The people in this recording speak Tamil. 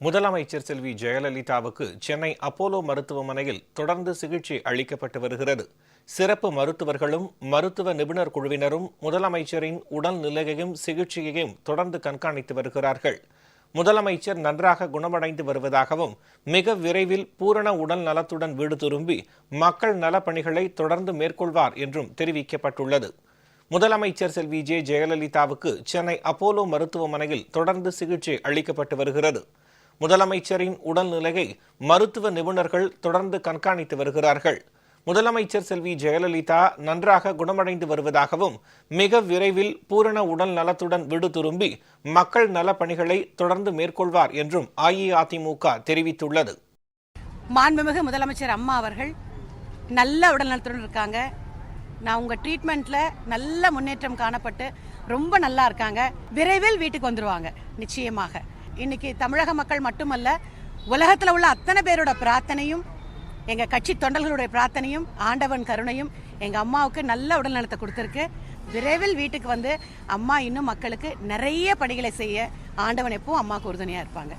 முதலமைச்சர் செல்வி ஜெயலலிதாவுக்கு சென்னை அப்போலோ மருத்துவமனையில் தொடர்ந்து சிகிச்சை அளிக்கப்பட்டு வருகிறது. சிறப்பு மருத்துவர்களும் மருத்துவ நிபுணர் குழுவினரும் முதலமைச்சரின் உடல் நிலையையும் சிகிச்சையையும் தொடர்ந்து கண்காணித்து வருகிறார்கள். முதலமைச்சர் நன்றாக குணமடைந்து வருவதாகவும் மிக விரைவில் பூரண உடல் நலத்துடன் வீடு திரும்பி மக்கள் நலப்பணிகளை தொடர்ந்து மேற்கொள்வார் என்றும் தெரிவிக்கப்பட்டுள்ளது. முதலமைச்சர் செல்வி ஜெ. ஜெயலலிதாவுக்கு சென்னை அப்போலோ மருத்துவமனையில் தொடர்ந்து சிகிச்சை அளிக்கப்பட்டு வருகிறது. முதலமைச்சரின் உடல்நிலையை மருத்துவ நிபுணர்கள் தொடர்ந்து கண்காணித்து வருகிறார்கள். முதலமைச்சர் செல்வி ஜெயலலிதா நன்றாக குணமடைந்து வருவதாகவும் மிக விரைவில் பூரண உடல் நலத்துடன் விடுதுரும்பி திரும்பி மக்கள் நலப்பணிகளை தொடர்ந்து மேற்கொள்வார் என்றும் அஇஅதிமுக தெரிவித்துள்ளது. மாண்புமிகு முதலமைச்சர் அம்மா அவர்கள் நல்ல உடல்நலத்துடன் இருக்காங்க. நான் உங்கள் ட்ரீட்மெண்ட்ல நல்ல முன்னேற்றம் காணப்பட்டு ரொம்ப நல்லா இருக்காங்க. விரைவில் வீட்டுக்கு வந்துருவாங்க நிச்சயமாக. இன்னைக்கு தமிழக மக்கள் மட்டுமல்ல உலகத்தில் உள்ள அத்தனை பேரோட பிரார்த்தனையும் எங்கள் கட்சி தொண்டர்களுடைய பிரார்த்தனையும் ஆண்டவன் கருணையும் எங்கள் அம்மாவுக்கு நல்ல உடல்நலத்தை கொடுத்துருக்கு. விரைவில் வீட்டுக்கு வந்து அம்மா இன்னும் மக்களுக்கு நிறைய பணிகளை செய்ய ஆண்டவன் எப்பவும் அம்மாவுக்கு உறுதுணையாக இருப்பாங்க.